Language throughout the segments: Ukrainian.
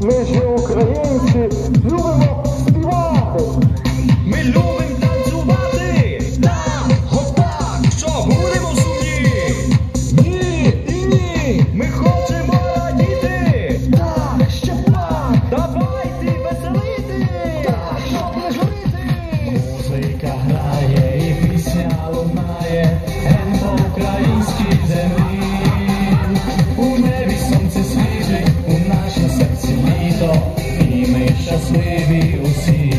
Mediocre, você veio se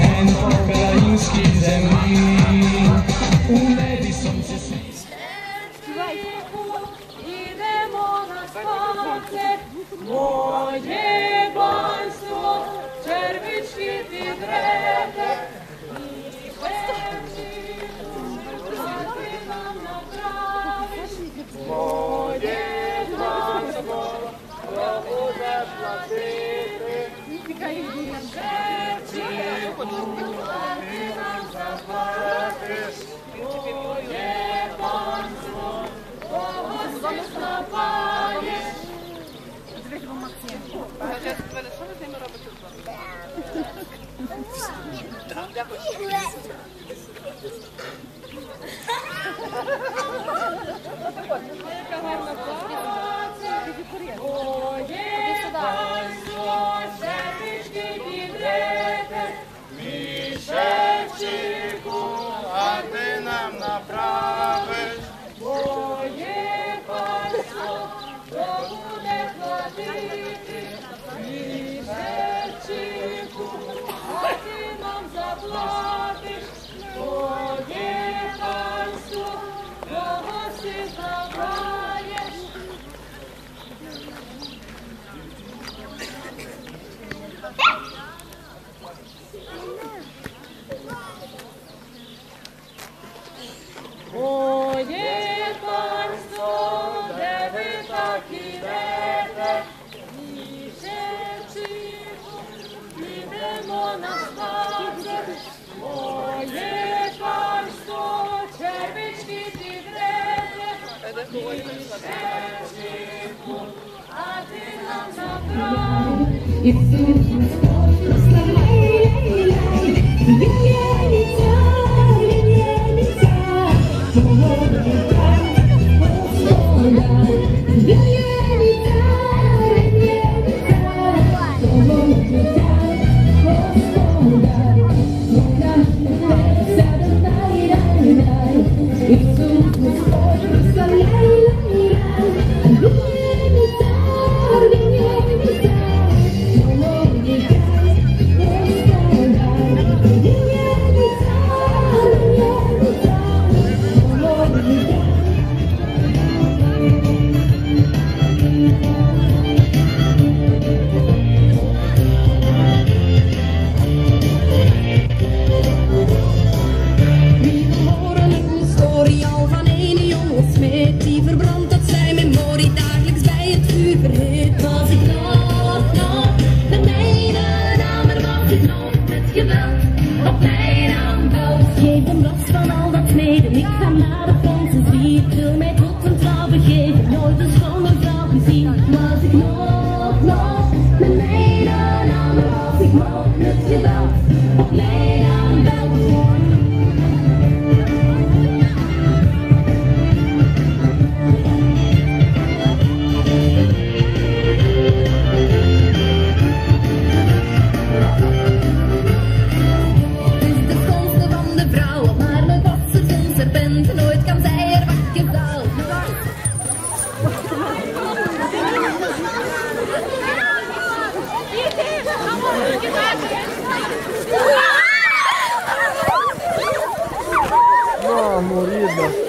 and perfect. Шепчі, підрете, і die verbrandt, dat zij memorie dagelijks bij het vuur verhit. Was ik nog, nog, de aan namer was ik nog met geweld op mijn aanval. Geef hem last van al dat mede, ik ga naar de fondsen zie. Ik wil mij tot een trouw begeven, nooit een schone vrouw gezien. Was ik nog. Ah, morida.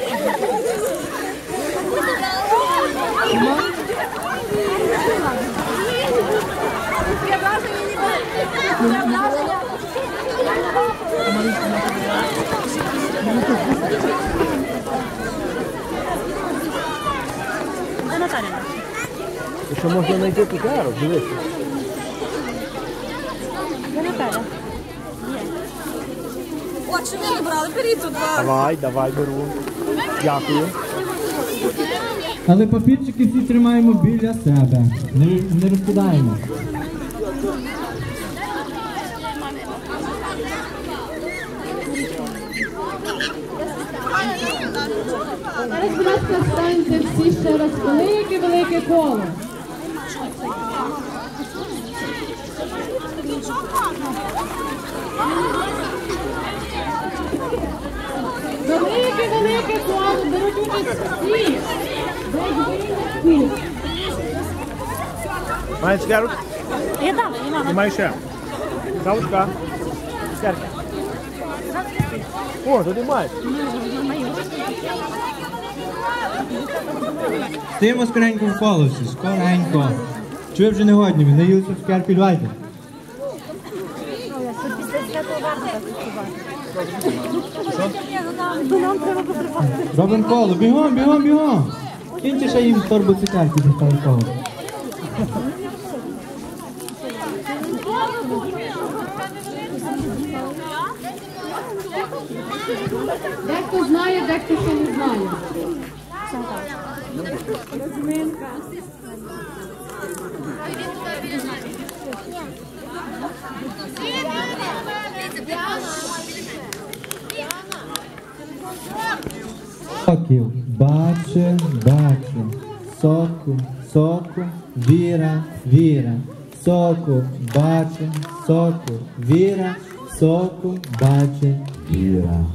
Ana Karina. Eu estou mostrando aqui pro cara, direito. От, що ви не брали, беріть тут два. Давай, давай, беру. Дякую. Але папірчики всі тримаємо біля себе. Не, не розкидаємо. Зараз, будь ласка, станьте всі ще раз велике-велике коло. Велике-велике коло, беруть участь. Без. Маєш цукерок? Я дам, нема. Немає ще. Кавушка. Цукерки. О, туди маєш. Стоїмо скоренько в колосі, скоренько. Чи ви вже не годні? Наїлися цукерки, давайте. Робимо коло, бігом, бігом, бігом. Кіньте ще їм торбу цукерки доставить коло. Дехто знає, дехто ще не знає. Bate, bate. Soco, soco, vira, vira. Soco, bate, soco, vira. Soco, bate, vira.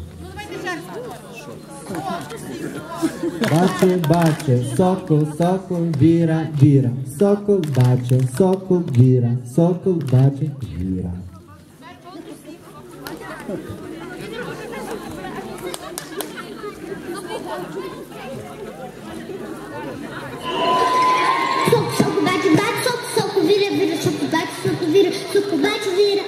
Bate, bate, soco, soco, vira, vira. Soco, bate, soco, vira. Soco, bate, vira. Soco, soco, bate, bate, soco, soco, vira, vira, soco, bate, soco, vira, soco, bate, vira,